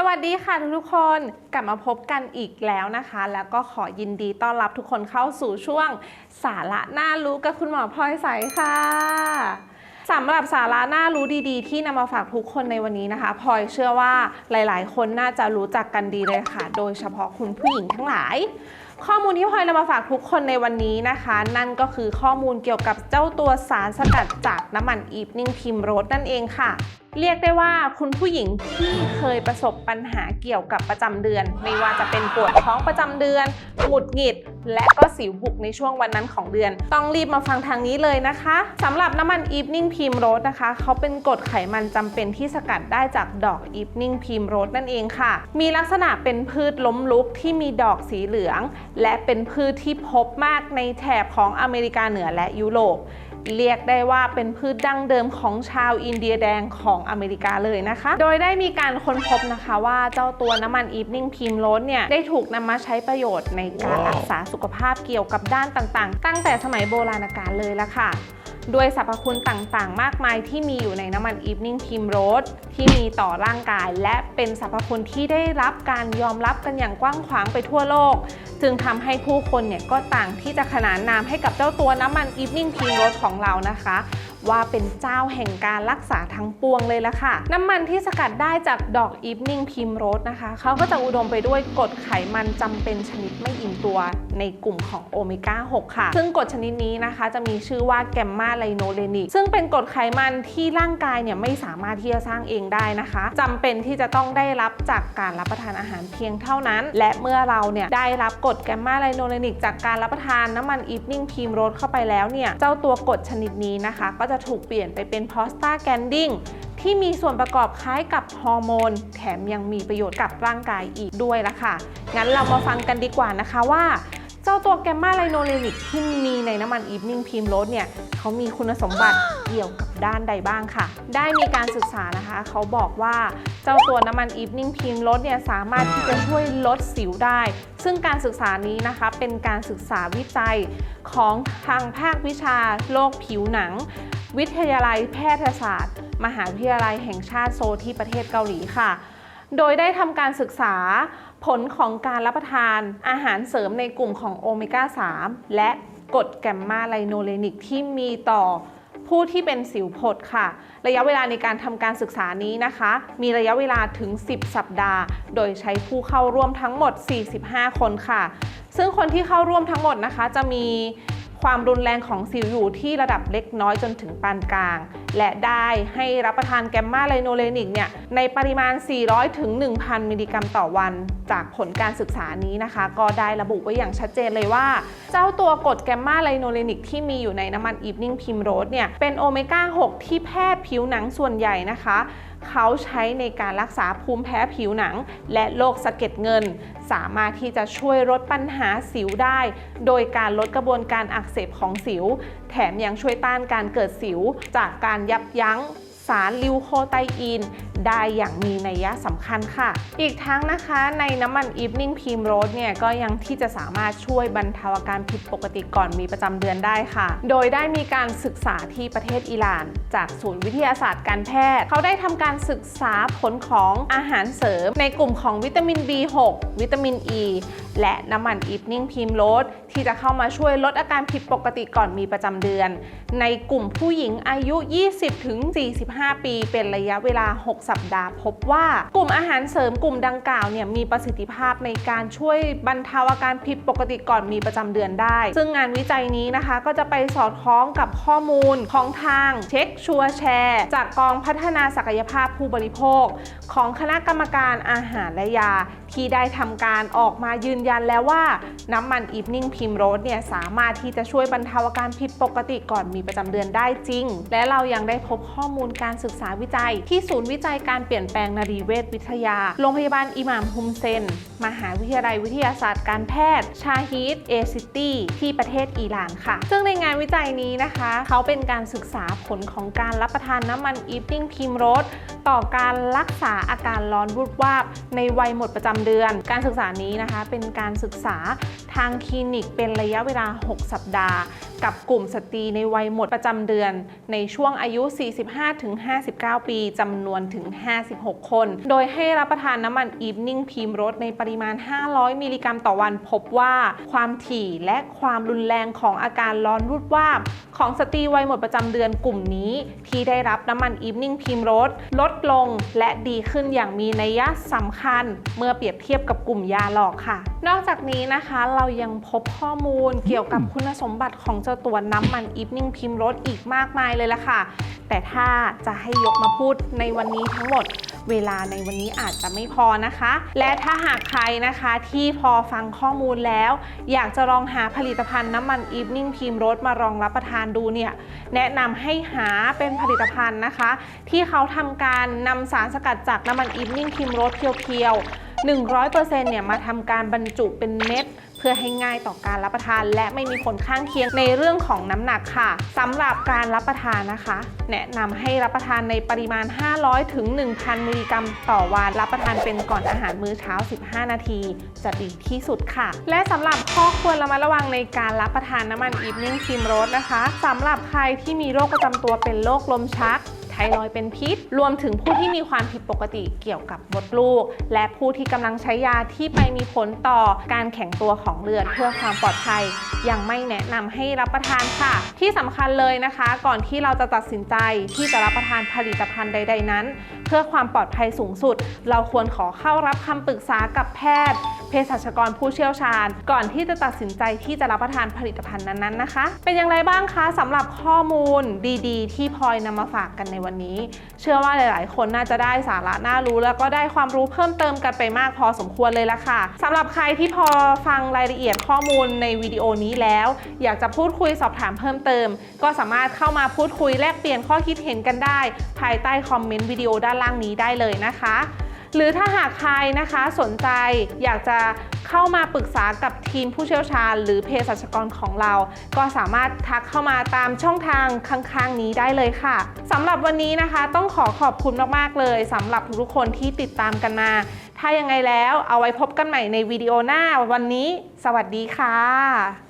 สวัสดีค่ะทุกๆคนกลับมาพบกันอีกแล้วนะคะ แล้วก็ขอยินดีต้อนรับทุกคนเข้าสู่ช่วงสาระน่ารู้กับคุณหมอพลอยใสค่ะสำหรับสาระน่ารู้ดีๆ ที่นำมาฝากทุกคนในวันนี้นะคะพลอยเชื่อว่าหลายๆ คนน่าจะรู้จักกันดีเลยค่ะ โดยเฉพาะคุณผู้หญิงทั้งหลาย ข้อมูลที่พลอยนำมาฝากทุกคนในวันนี้นะคะ นั่นก็คือข้อมูลเกี่ยวกับเจ้าตัวสารสกัดจากน้ำมันอีฟนิ่งพิมโรสนั่นเองค่ะ เรียกได้ว่าคุณผู้หญิงที่เคยประสบปัญหาเกี่ยวกับประจำเดือน ไม่ว่าจะเป็นปวดท้องประจำเดือน หงุดหงิด และก็สิวบุกในช่วงวันนั้นของเดือน ต้องรีบมาฟังทางนี้เลยนะคะสำหรับน้ำมันอีฟนิ่งพิมโรสนะคะเขาเป็นกรดไขมันจำเป็นที่สกัดได้จากดอกอีฟนิ่งพิมโรสนั่นเองค่ะ มีลักษณะเป็นพืชล้มลุกที่มีดอกสีเหลือง และเป็นพืชที่พบมากในแถบของอเมริกาเหนือและยุโรป เรียกได้ว่าเป็นพืชดั้งเดิมของชาวอินเดียแดงของอเมริกาเลยนะคะ โดยได้มีการค้นพบนะคะว่าเจ้าตัวน้ำมันอีฟนิ่งพิมโรสเนี่ยได้ถูกนำมาใช้ประโยชน์ในการรักษาสุขภาพเกี่ยวกับด้านต่างๆ ตั้งแต่สมัยโบราณกาลเลยละค่ะ ด้วยสรรพคุณต่างๆ มากมายที่มีอยู่ในน้ำมันอีฟนิ่งพิมโรสที่มีต่อร่างกาย และเป็นสรรพคุณที่ได้รับการยอมรับกันอย่างกว้างขวางไปทั่วโลก จึงทำให้ผู้คนเนี่ยก็ต่างที่จะขนานนามให้กับเจ้าตัวน้ำมันอีฟนิ่งพิมโรสของเรานะคะ ว่าเป็นเจ้าแห่งการรักษาทั้งปวงเลยละค่ะ น้ำมันที่สกัดได้จากดอกอีฟนิ่งพิมโรสนะคะเขาก็จะอุดมไปด้วยกรดไขมันจำเป็นชนิดไม่อิ่มตัวในกลุ่มของโอเมก้า 6 ค่ะ ซึ่งกรดชนิดนี้นะคะ จะมีชื่อว่าแกมมาไลโนเลนิกซึ่งเป็นกรดไขมันที่ร่างกายเนี่ยไม่สามารถที่จะสร้างเองได้นะคะจำเป็นที่จะต้องได้รับจากการรับประทานอาหารเพียงเท่านั้น และเมื่อเราเนี่ยได้รับกรดแกมมาไลโนเลนิกจากการรับประทานน้ำมันอีฟนิ่งพิมโรสเข้าไปแล้วเนี่ยเจ้าตัวกรดชนิดนี้นะคะ ก็จะถูกเปลี่ยนไปเป็นพอสตาแกนดิ้งที่มีส่วนประกอบคล้ายกับฮอร์โมน แถมยังมีประโยชน์กับร่างกายอีกด้วยละค่ะ งั้นเรามาฟังกันดีกว่านะคะว่า เจ้าตัวแกมมาไลโนเลนิกที่มีในน้ำมันอีฟนิ่งพิมโรสเนี่ยเขามีคุณสมบัติเกี่ยวกับด้านใดบ้างค่ะ ได้มีการศึกษานะคะ เขาบอกว่าเจ้าตัวน้ำมันอีฟนิ่งพิมโรสเนี่ยสามารถที่จะช่วยลดสิวได้ ซึ่งการศึกษานี้นะคะเป็นการศึกษาวิจัยของทางภาควิชาโรคผิวหนัง วิทยาลัยแพทยศาสตร์ มหาวิทยาลัยแห่งชาติโซลที่ประเทศเกาหลีค่ะ โดยได้ทำการศึกษาผลของการรับประทานอาหารเสริมในกลุ่มของโอเมก้า 3 และกรดแกมมาไลโนเลนิกที่มีต่อผู้ที่เป็นสิวผดค่ะ ระยะเวลาในการทำการศึกษานี้นะคะ มีระยะเวลาถึง 10 สัปดาห์ โดยใช้ผู้เข้าร่วมทั้งหมด 45 คนค่ะ ซึ่งคนที่เข้าร่วมทั้งหมดนะคะ จะมี ความรุนแรงของสิวอยู่ที่ระดับเล็กน้อยจนถึงปานกลาง และได้ให้รับประทานแกมมาไลโนเลนิกเนี่ยในปริมาณ 400 ถึง 1,000 มิลลิกรัมต่อวัน จากผลการศึกษานี้นะคะ ก็ได้ระบุไว้อย่างชัดเจนเลยว่า เจ้าตัวกรดแกมมาไลโนเลนิกที่มีอยู่ในน้ำมันอีฟนิ่งพิมโรสเนี่ยเป็นโอเมก้า 6 ที่แพทย์ผิวหนังส่วนใหญ่นะคะ เขาใช้ในการรักษาภูมิแพ้ผิวหนัง และโรคสะเก็ดเงิน สามารถที่จะช่วยลดปัญหาสิวได้ โดยการลดกระบวนการอักเสบของสิว แถมยังช่วยต้านการเกิดสิว จากการยับยั้ง สารลิวโคไตอีน ได้อย่างมีนัยยะสำคัญค่ะ อีกทั้งนะคะในน้ำมันอีฟนิ่งพิมโรสเนี่ยก็ยังที่จะสามารถช่วยบรรเทาอาการผิดปกติก่อนมีประจำเดือนได้ค่ะ โดยได้มีการศึกษาที่ประเทศอิหร่าน จากศูนย์วิทยาศาสตร์การแพทย์ เขาได้ทำการศึกษาผลของอาหารเสริม ในกลุ่มของวิตามิน B6 วิตามิน E และน้ำมันอีฟนิ่งพิมโรสที่จะเข้ามาช่วยลดอาการผิดปกติก่อนมีประจำเดือน ในกลุ่มผู้หญิงอายุ 20-45ปี เป็นระยะเวลา 6 สัปดาห์ พบว่ากลุ่มอาหารเสริมกลุ่มดังกล่าวเนี่ยมีประสิทธิภาพในการช่วยบรรเทาอาการผิดปกติก่อนมีประจำเดือนได้ ซึ่งงานวิจัยนี้นะคะก็จะไปสอดคล้องกับข้อมูลของทางเช็คชัวร์แชร์ จากกองพัฒนาศักยภาพผู้บริโภค ของคณะกรรมการอาหารและยา ที่ได้ทำการออกมายืนยันแล้วว่า น้ำมันอีฟนิ่งพิมโรสเนี่ยสามารถที่จะช่วยบรรเทาอาการผิดปกติก่อนมีประจำเดือนได้จริง และเรายังได้พบข้อมูลการการศึกษาวิจัย ที่ศูนย์วิจัยการเปลี่ยนแปลงนารีเวชวิทยา โรงพยาบาลอิหม่ามฮุมเซน มหาวิทยาลัยวิทยาศาสตร์การแพทย์ ชาฮีดเอซิตี้ที่ประเทศอิหร่านค่ะ ซึ่งในงานวิจัยนี้นะคะ เขาเป็นการศึกษาผลของการรับประทานน้ำมันอีฟนิ่งพิมโรสต่อการรักษาอาการร้อนวูบวาบในวัยหมดประจำเดือน การศึกษานี้นะคะเป็นการศึกษาทางคลินิกเป็นระยะเวลา 6 สัปดาห์ กับกลุ่มสตรีในวัยหมดประจำเดือน ในช่วงอายุ59 ปีจำนวนถึง 56 คน โดยให้รับประทานน้ำมันอีฟนิ่งพีมรสในปริมาณ 500 มิลลิกรัมต่อวัน พบว่าความถี่และความรุนแรงของอาการร้อนรูดวาบ ของสตรีวัยหมดประจำเดือนกลุ่มนี้ ที่ได้รับน้ำมันอีฟนิ่งพีมรสลดลงและดีขึ้นอย่างมีนัยยะสำคัญ เมื่อเปรียบเทียบกับกลุ่มยาหลอกค่ะ นอกจากนี้นะคะเรายังพบข้อมูลเกี่ยวกับคุณสมบัติของเจ้าตัวน้ำมันอีฟนิ่งพิมรสอีกมากมายเลยล่ะค่ะ แต่ถ้าจะให้ยกมาพูดในวันนี้ทั้งหมด เวลาในวันนี้อาจจะไม่พอนะคะ และถ้าหากใครนะคะที่พอฟังข้อมูลแล้ว อยากจะลองหาผลิตภัณฑ์น้ำมันอีฟนิ่งพิมรสมารองรับประทานดูเนี่ยแนะนำให้หาเป็นผลิตภัณฑ์นะคะ ที่เขาทำการนำสารสกัดจากน้ำมันอีฟนิ่งพิมรสเพียวๆ 100%เนี่ยมาทำการบรรจุเป็นเม็ดเพื่อให้ง่ายต่อการรับประทาน และไม่มีผลข้างเคียงในเรื่องของน้ำหนักค่ะสำหรับการรับประทานนะคะ แนะนำให้รับประทานในปริมาณ 500ถึง1,000 มิลลิกรัมต่อวัน รับประทานเป็นก่อนอาหารมื้อเช้า 15 นาที จะดีที่สุดค่ะ และสำหรับข้อควรระมัดระวังในการรับประทานน้ำมันอีฟนิ่งครีมโรสนะคะสำหรับใครที่มีโรคประจำตัวเป็นโรคลมชัก ทรอยเป็นพิษ รวมถึงผู้ที่มีความผิดปกติเกี่ยวกับมดลูก และผู้ที่กำลังใช้ยาที่ไปมีผลต่อการแข็งตัวของเลือดเพื่อความปลอดภัยยังไม่แนะนำให้รับประทานค่ะ ที่สำคัญเลยนะคะ ก่อนที่เราจะตัดสินใจที่จะรับประทานผลิตภัณฑ์ใด ๆนั้น เพื่อความปลอดภัยสูงสุด เราควรขอเข้ารับคำปรึกษากับแพทย์ เภสัชกรผู้เชี่ยวชาญ ก่อนที่จะตัดสินใจที่จะรับประทานผลิตภัณฑ์นั้นๆนะคะ เป็นอย่างไรบ้างคะสำหรับข้อมูลดี ๆ ที่พลอยนำมาฝากกันในวันนี้ เชื่อว่าหลาย ๆ คนน่าจะได้สาระน่ารู้ แล้วก็ได้ความรู้เพิ่มเติมกันไปมากพอสมควรเลยละค่ะสำหรับใครที่พอฟังรายละเอียดข้อมูลในวิดีโอนี้แล้ว อยากจะพูดคุยสอบถามเพิ่มเติม ก็สามารถเข้ามาพูดคุยแลกเปลี่ยนข้อคิดเห็นกันได้ ภายใต้คอมเมนต์วิดีโอด้านล่างนี้ได้เลยนะคะ หรือถ้าหากใครนะคะสนใจอยากจะเข้ามาปรึกษากับทีมผู้เชี่ยวชาญ หรือเภสัชกรของเรา ก็สามารถทักเข้ามาตามช่องทางข้างๆ นี้ได้เลยค่ะสำหรับวันนี้นะคะต้องขอขอบคุณมากๆเลยสำหรับทุกๆคนที่ติดตามกันมา ถ้ายังไงแล้วเอาไว้พบกันใหม่ในวิดีโอหน้าวันนี้ สวัสดีค่ะ